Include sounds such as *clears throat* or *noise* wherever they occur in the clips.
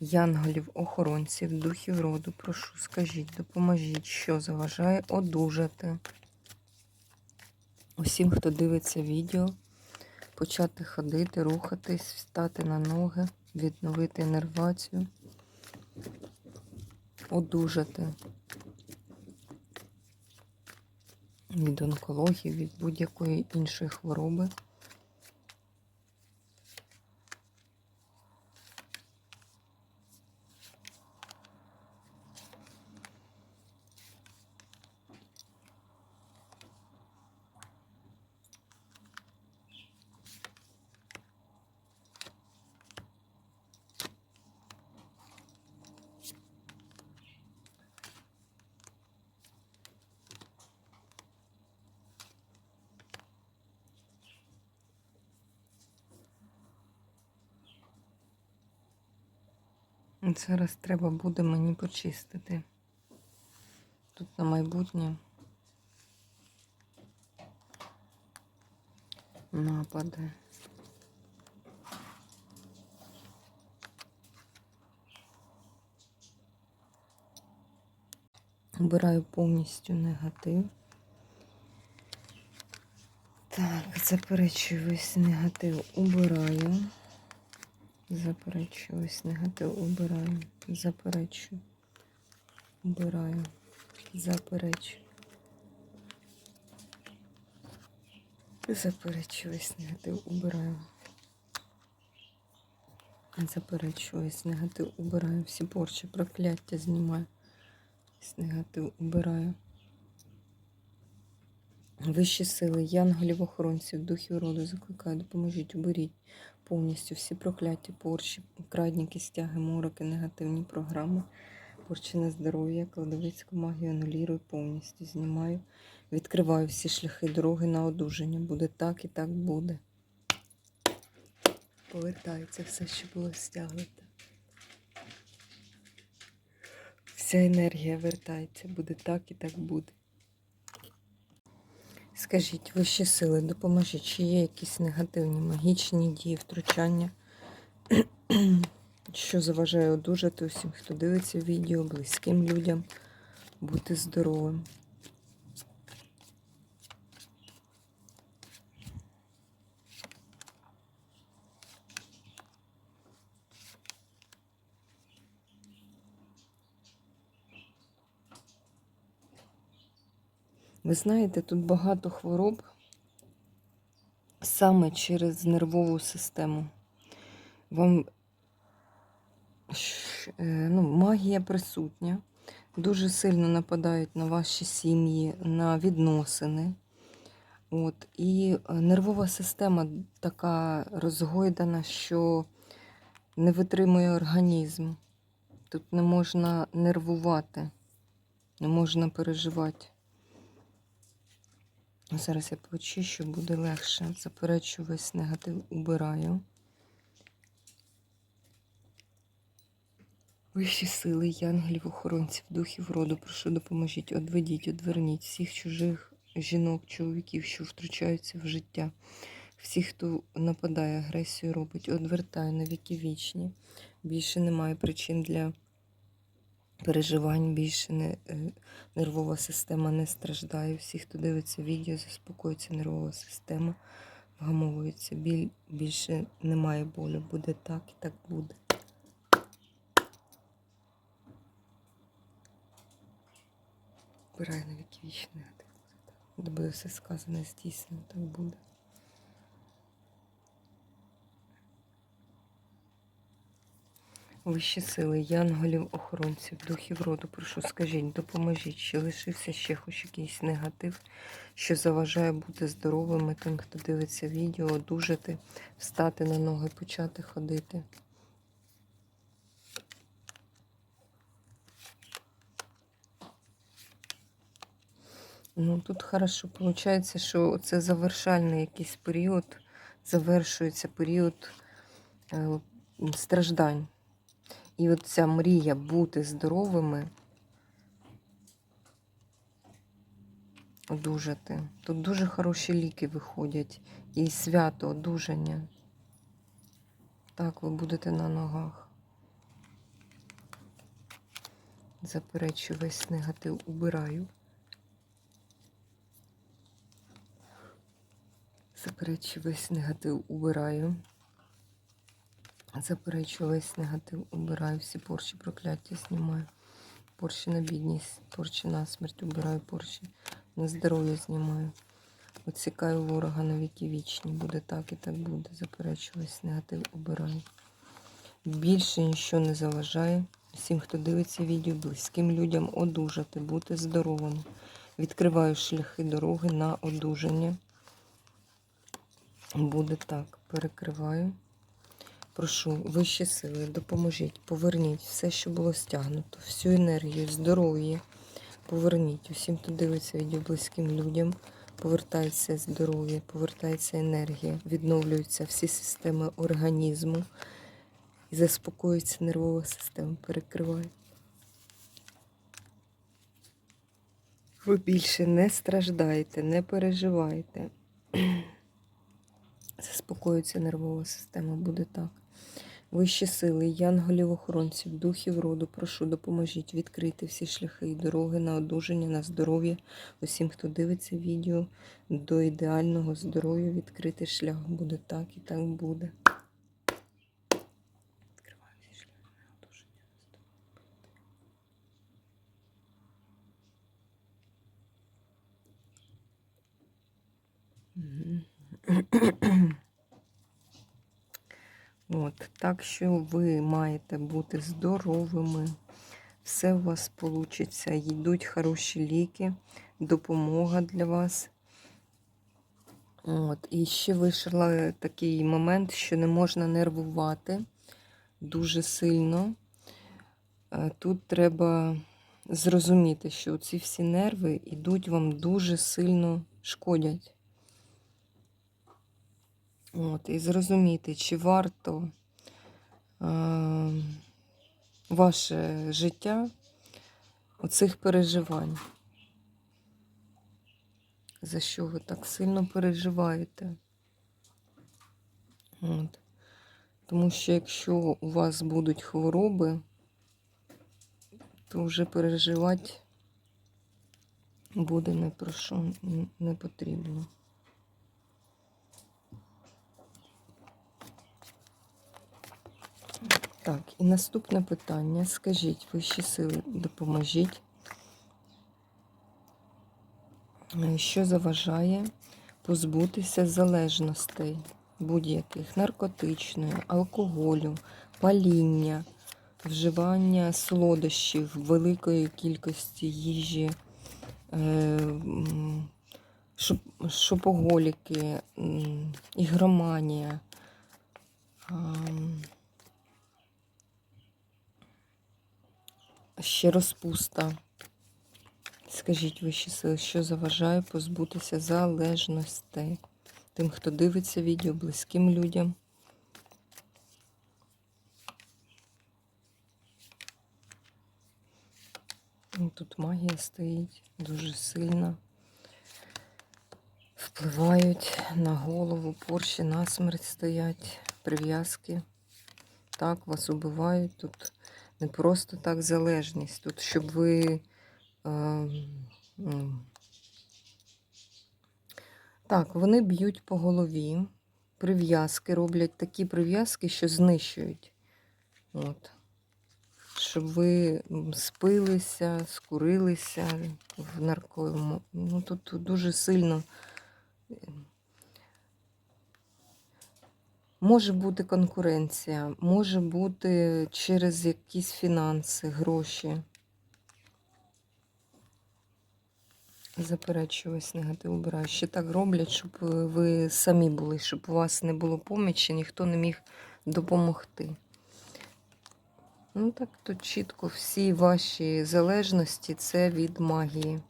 янголів, охоронців, духів роду. Прошу, скажіть, допоможіть, що заважає одужати. Усім, хто дивиться відео, почати ходити, рухатись, встати на ноги, відновити інервацію, одужати від онкології, від будь-якої іншої хвороби. Зараз треба буде мені почистити. Тут на майбутнє напади. Обираю повністю негатив. Так, заперечую весь негатив убираю. Заперечую ось негатив, убираю, заперечую, убираю, заперечую. Заперечую ось негатив, убираю. Заперечую негатив, убираю. Всі порчі, прокляття знімаю. Негатив убираю. Вищі сили, янголів, охоронців, духів роду закликаю, допоможіть, уберіть повністю всі прокляті порчі, крадніки, стяги, мороки, негативні програми, порчі на здоров'я, кладовицьку магію анулірую повністю знімаю. Відкриваю всі шляхи дороги на одужання. Буде так і так буде. Повертається все, що було стягнуто. Вся енергія вертається, буде так і так буде. Скажіть, вищі сили, допоможіть, чи є якісь негативні магічні дії, втручання, *clears throat* що заважає одужати усім, хто дивиться відео, близьким людям, бути здоровим. Ви знаєте, тут багато хвороб саме через нервову систему. Вам е, ну, магія присутня, дуже сильно нападають на ваші сім'ї, на відносини. От, І е, нервова система така розгойдана, що не витримує організм. Тут не можна нервувати, не можна переживати. Зараз я почищу, буде легше. Заперечу весь негатив, убираю. Вищі сили, янголів, охоронців, духів роду, прошу допоможіть, одведіть, одверніть всіх чужих жінок, чоловіків, що втручаються в життя. Всіх, хто нападає, агресію робить, одвертає на віки вічні. Більше немає причин для переживань більше не, е, нервова система не страждає. Всі, хто дивиться відео, заспокоїться нервова система, вгамовується біль, більше немає болю. Буде так і так буде. Вбирай на віки вічне. Буде все сказане, здійснено, так буде. Вищі сили, янголів, охоронців, духів роду, прошу, скажіть, допоможіть, чи лишився ще хоч якийсь негатив, що заважає бути здоровими тим, хто дивиться відео, одужати, встати на ноги, почати ходити. Ну, тут хорошо виходить, що це завершальний якийсь період, завершується період е, страждань. І от ця мрія бути здоровими, одужати. Тут дуже хороші ліки виходять. І свято одужання. Так, ви будете на ногах. Заперечу весь негатив убираю. Заперечу весь негатив убираю. Заперечу весь негатив убираю. Всі порчі прокляття знімаю. Порчі на бідність, порчі на смерть убираю, порчі на здоров'я знімаю. Отсікаю ворога на віки вічні. Буде так і так буде. Заперечу негатив убираю. Більше нічого не заважає. Всім, хто дивиться відео, близьким людям одужати, бути здоровими. Відкриваю шляхи дороги на одужання. Буде так. Перекриваю. Прошу, вищі сили, допоможіть, поверніть все, що було стягнуто, всю енергію, здоров'я. Поверніть усім, хто дивиться відео близьким людям. Повертається здоров'я, повертається енергія, відновлюються всі системи організму і заспокоюється нервова система. Перекриваю. Ви більше не страждаєте, не переживайте. *clears throat* Заспокоюється нервова система, буде так. Вищі сили, янголів, охоронців, духів роду, прошу, допоможіть відкрити всі шляхи і дороги на одужання, на здоров'я. Усім, хто дивиться відео, до ідеального здоров'я відкрити шлях буде так і так буде. Відкриваю всі шляхи на одужання, на здоров'я. От, так що ви маєте бути здоровими, все у вас вийде. Йдуть хороші ліки, допомога для вас. От, І ще вийшла такий момент, що не можна нервувати дуже сильно. Е, Тут треба зрозуміти, що ці всі нерви йдуть вам дуже сильно шкодять. От, І зрозуміти, чи варто ваше життя оцих переживань. За що ви так сильно переживаєте? От. Тому що якщо у вас будуть хвороби, то вже переживати буде не про що не потрібно. Так, і наступне питання. Скажіть, вищі сили, допоможіть, що заважає позбутися залежностей будь-яких наркотичної, алкоголю, паління, вживання солодощів, великої кількості їжі, е, шопоголіки, ігроманія. Ще розпуста. Скажіть вищі сили, що заважає позбутися залежностей тим, хто дивиться відео, близьким людям. Ну, Тут магія стоїть дуже сильно. Впливають на голову, порші, на смерть стоять, прив'язки. Так, вас убивають. Тут не просто так залежність. Тут, щоб ви. Е, так, вони б'ють по голові, прив'язки роблять такі прив'язки, що знищують. От. Щоб ви спилися, скурилися в наркому. Ну, тут, дуже сильно. Може бути конкуренція, може бути через якісь фінанси, гроші. Заперечую весь негатив убираю. Ще так роблять, щоб е, ви самі були, щоб у вас не було помічі, ніхто не міг допомогти. Ну так тут чітко всі ваші залежності це від магії.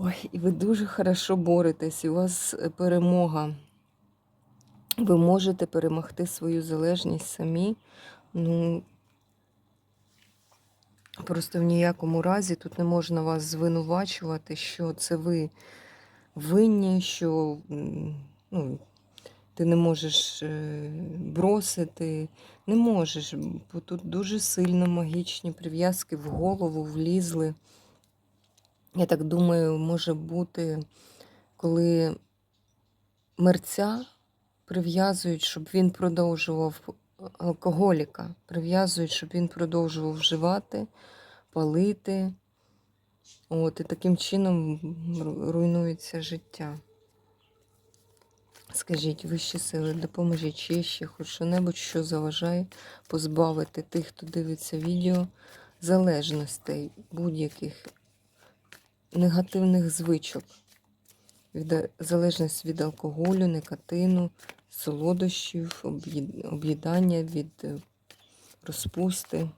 Ой, і ви дуже хорошо боретесь, і у вас е, перемога. Ви можете перемогти свою залежність самі. Ну, просто в ніякому разі тут не можна вас звинувачувати, що це ви винні, що ну, ти не можеш е, бросити. Не можеш, бо тут дуже сильно магічні прив'язки в голову влізли. Я так думаю, може бути, коли мерця прив'язують, щоб він продовжував алкоголіка, прив'язують, щоб він продовжував вживати, палити. От, і таким чином руйнується життя. Скажіть, вищі сили, допоможіть, чи ще хоч що-небудь, що заважає позбавити тих, хто дивиться відео, залежностей будь-яких негативних звичок, від, залежність від алкоголю, никотину, солодощів, об'їд- об'їдання від е, розпусти.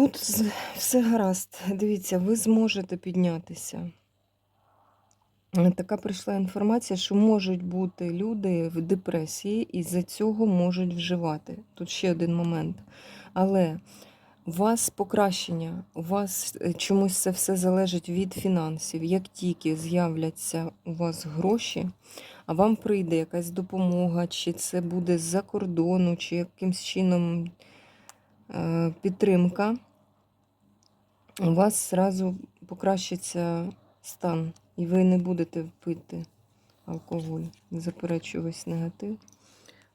Тут все гаразд. Дивіться, ви зможете піднятися. Така прийшла інформація, що можуть бути люди в депресії і з-за цього можуть вживати. Тут ще один момент. Але у вас покращення, у вас е, чомусь це все залежить від фінансів. Як тільки з'являться у вас гроші, а вам прийде якась допомога, чи це буде з-за кордону, чи якимсь чином е, підтримка, у вас зразу покращиться стан, і ви не будете пити алкоголь. Заперечую весь негатив.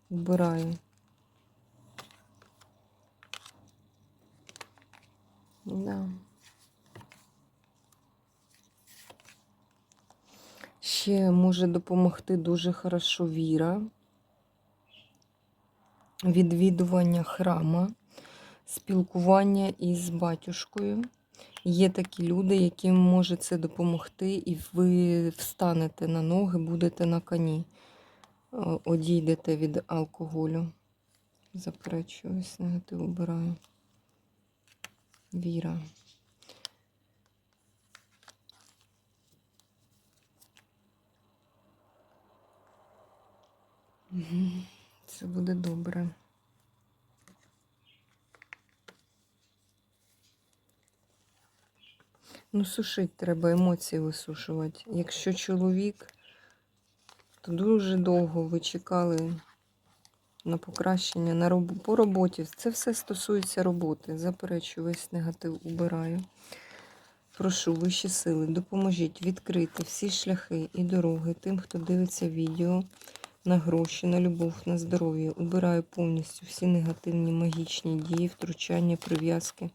Вбираю. Да. Ще може допомогти дуже хорошо віра, відвідування храма, спілкування із батюшкою. Є такі люди, яким може це допомогти, і ви встанете на ноги, будете на коні, одійдете від алкоголю. Заперечую, ось негатив обираю. Віра. Це буде добре. Ну, сушить треба, емоції висушувати. Якщо чоловік, то дуже довго ви чекали на покращення на роб... по роботі. Це все стосується роботи. Заперечую, весь негатив убираю. Прошу вищі сили, допоможіть відкрити всі шляхи і дороги тим, хто дивиться відео на гроші, на любов, на здоров'я. Убираю повністю всі негативні магічні дії, втручання, прив'язки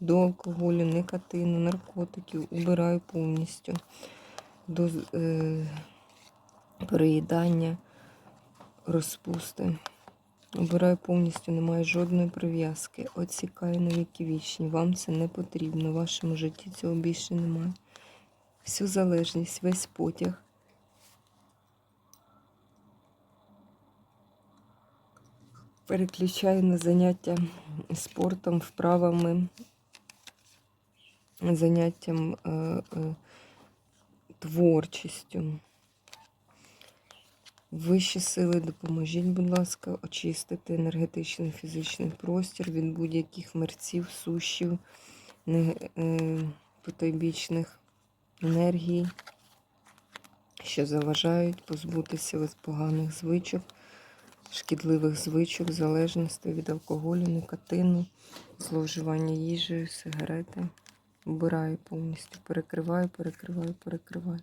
до алкоголю, никотину, наркотиків. Убираю повністю до е, переїдання, розпусти. Обираю повністю, немає жодної прив'язки. Оцікаю на віки вічні. Вам це не потрібно. В вашому житті цього більше немає. Всю залежність, весь потяг. Переключаю на заняття спортом, вправами, заняттям е, е, творчістю. Вищі сили допоможіть, будь ласка, очистити енергетичний фізичний простір від будь-яких мерців, сущів, не- е, потойбічних енергій, що заважають позбутися від поганих звичок, шкідливих звичок, залежностей від алкоголю, никотину, зловживання їжею, сигарети. Вбираю повністю, перекриваю, перекриваю, перекриваю.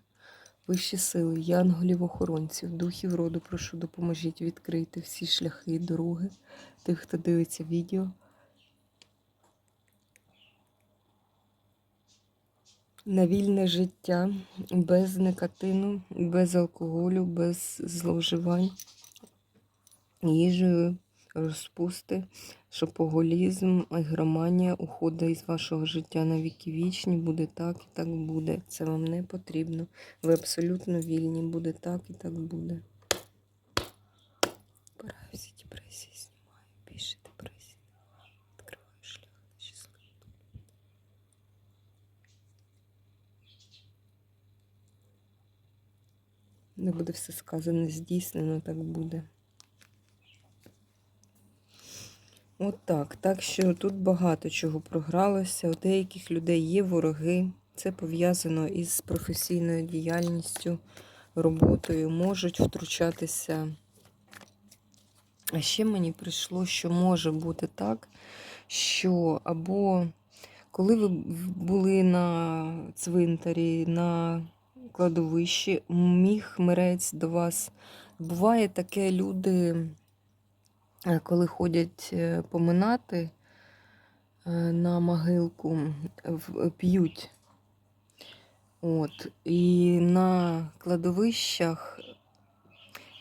Вищі сили, янголів, охоронців, духів роду, прошу, допоможіть відкрити всі шляхи і дороги тих, хто дивиться відео. На вільне життя без никотину, без алкоголю, без зловживань їжею, розпусти, шопоголізм, ігроманія уходить із вашого життя на віки вічні, буде так і так буде. Це вам не потрібно. Ви абсолютно вільні, буде так і так буде. Пора депресії знімаю, більше депресій. Відкриваю шлях на щасливу. Не буде все сказане, здійснено, так буде. От так. Так що тут багато чого програлося. У деяких людей є вороги. Це пов'язано із професійною діяльністю, роботою, можуть втручатися. А ще мені прийшло, що може бути так, що або коли ви були на цвинтарі, на кладовищі, міг мирець до вас. Буває таке, люди, коли ходять е, поминати е, на могилку, п'ють. От. І на кладовищах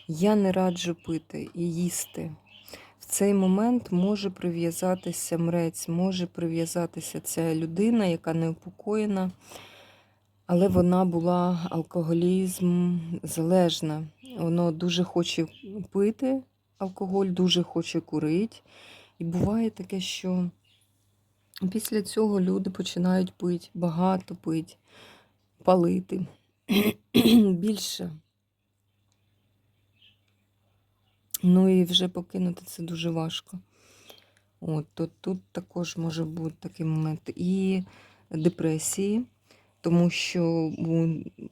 я не раджу пити і їсти. В цей момент може прив'язатися мрець, може прив'язатися ця людина, яка неупокоєна, але вона була алкоголізм залежна. Воно дуже хоче пити алкоголь, дуже хоче курити. І буває таке, що після цього люди починають пити, багато пити, палити *clears throat* більше. Ну і вже покинути це дуже важко. От, то тут також може бути такий момент. І депресії, тому що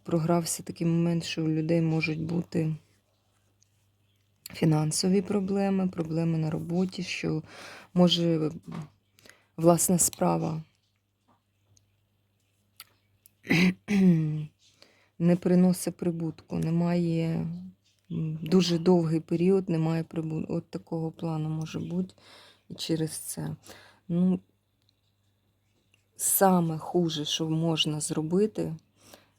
програвся такий момент, що у людей можуть бути фінансові проблеми, проблеми на роботі, що може власна справа не приносить прибутку, немає дуже довгий період, немає прибутку. От такого плану може бути і через це. Ну, саме хуже, що можна зробити,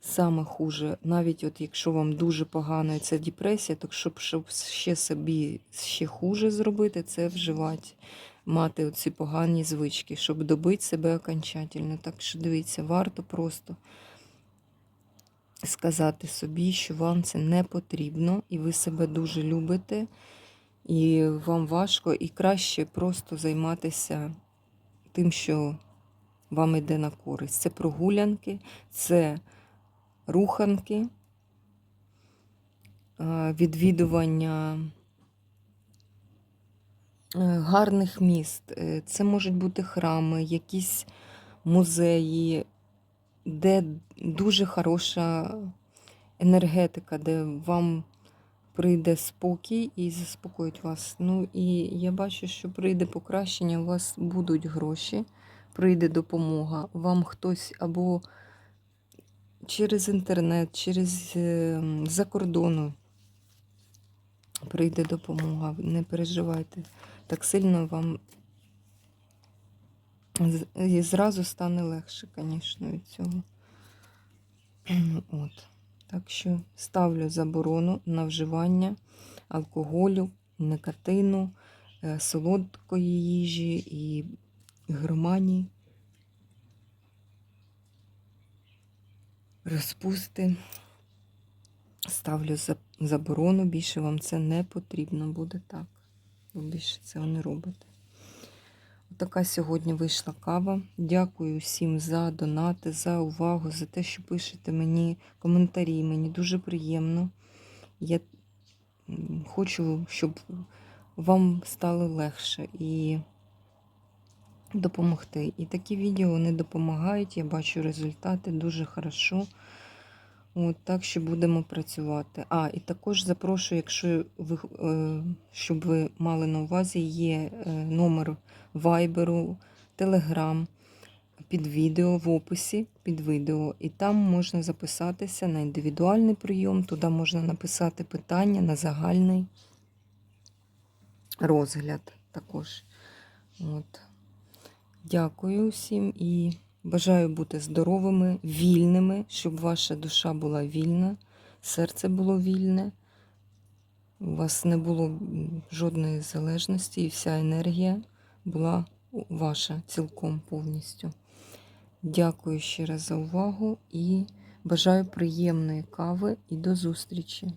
саме хуже, навіть от якщо вам дуже погано і це депресія, то щоб, щоб ще собі ще хуже зробити, це вживати, мати оці погані звички, щоб добити себе окончательно. Так що дивіться, варто просто сказати собі, що вам це не потрібно, і ви себе дуже любите, і вам важко, і краще просто займатися тим, що вам йде на користь. Це прогулянки, це руханки, е, відвідування е, гарних міст. Е, Це можуть бути храми, якісь музеї, де дуже хороша енергетика, де вам прийде спокій і заспокоїть вас. Ну і я бачу, що прийде покращення, у вас будуть гроші, прийде допомога. Вам хтось або через інтернет, через е, за кордону прийде допомога. Не переживайте. Так сильно вам і зразу стане легше, звісно, від цього. *clears throat* От. Так що ставлю заборону на вживання алкоголю, никотину, е, солодкої їжі і громані, розпусти. Ставлю заборону, більше вам це не потрібно буде так. Ви більше цього не робите. Така сьогодні вийшла кава. Дякую всім за донати, за увагу, за те, що пишете мені коментарі. Мені дуже приємно. Я хочу, щоб вам стало легше і допомогти. І такі відео вони допомагають. Я бачу результати дуже хорошо. От, так що будемо працювати. А, і також запрошую, якщо ви, е, щоб ви мали на увазі, є е, номер вайберу, телеграм під відео в описі під відео. І там можна записатися на індивідуальний прийом, туди можна написати питання на загальний розгляд також. От. Дякую всім і бажаю бути здоровими, вільними, щоб ваша душа була вільна, серце було вільне. у вас не було жодної залежності, і вся енергія була ваша цілком повністю. Дякую ще раз за увагу і бажаю приємної кави і до зустрічі!